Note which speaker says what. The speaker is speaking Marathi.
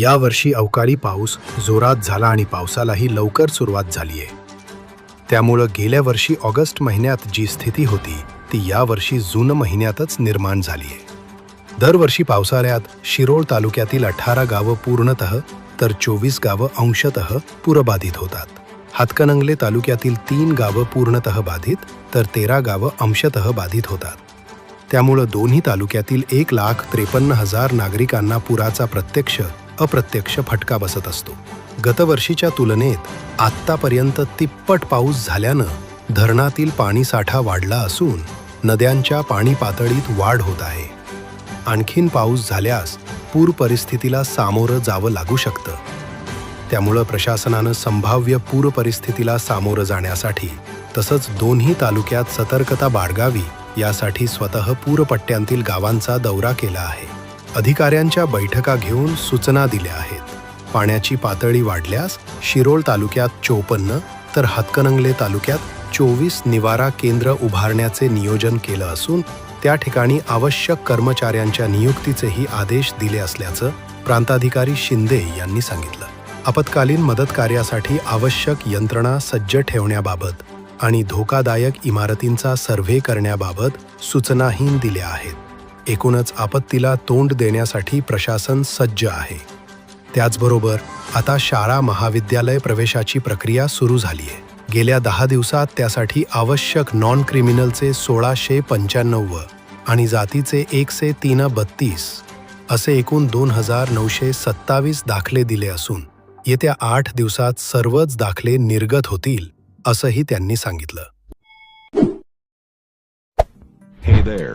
Speaker 1: यावर्षी अवकाळी पाऊस जोरात झाला आणि पावसालाही लवकर सुरुवात झाली आहे त्यामुळं गेल्या वर्षी ऑगस्ट महिन्यात जी स्थिती होती ती यावर्षी जून महिन्यातच निर्माण झाली आहे दरवर्षी पावसाळ्यात शिरोळ तालुक्यातील अठरा गावं पूर्णतः तर चोवीस गावं अंशतः पूरबाधित होतात. हातकणंगले तालुक्यातील तीन गावं पूर्णतः बाधित तर तेरा गावं अंशतः बाधित होतात. त्यामुळं दोन्ही तालुक्यातील एक लाख त्रेपन्न हजार नागरिकांना पुराचा प्रत्यक्ष अप्रत्यक्ष फटका बसत असतो. गतवर्षीच्या तुलनेत आत्तापर्यंत तिप्पट पाऊस झाल्यानं धरणातील पाणीसाठा वाढला असून नद्यांच्या पाणी पातळीत वाढ होत आहे. आणखीन पाऊस झाल्यास पूर परिस्थितीला सामोरं जावं लागू शकतं. त्यामुळं प्रशासनानं संभाव्य पूर परिस्थितीला सामोरं जाण्यासाठी तसंच दोन्ही तालुक्यात सतर्कता बाळगावी यासाठी स्वतः पूरपट्ट्यांतील गावांचा दौरा केला आहे. अधिकाऱ्यांच्या बैठका घेऊन सूचना दिल्या आहेत. पाण्याची पातळी वाढल्यास शिरोळ तालुक्यात चोपन्न तर हातकणंगले तालुक्यात चोवीस निवारा केंद्र उभारण्याचे नियोजन केलं असून त्या ठिकाणी आवश्यक कर्मचाऱ्यांच्या नियुक्तीचेही आदेश दिले असल्याचं प्रांताधिकारी शिंदे यांनी सांगितलं. आपत्कालीन मदत कार्यासाठी आवश्यक यंत्रणा सज्ज ठेवण्याबाबत आणि धोकादायक इमारतींचा सर्व्हे करण्याबाबत सूचनाही दिल्या आहेत. एकूणच आपत्तीला तोंड देण्यासाठी प्रशासन सज्ज आहे. त्याचबरोबर आता शाळा महाविद्यालय प्रवेशाची प्रक्रिया सुरू झाली आहे गेल्या दहा दिवसात त्यासाठी आवश्यक नॉन क्रिमिनलचे सोळाशे पंच्याण्णव आणि जातीचे एकशे तीन बत्तीस असे एकूण दोन हजार नऊशे सत्तावीस दाखले दिले असून येत्या आठ दिवसात सर्वच दाखले निर्गत होतील असंही त्यांनी सांगितलं.
Speaker 2: Hey there.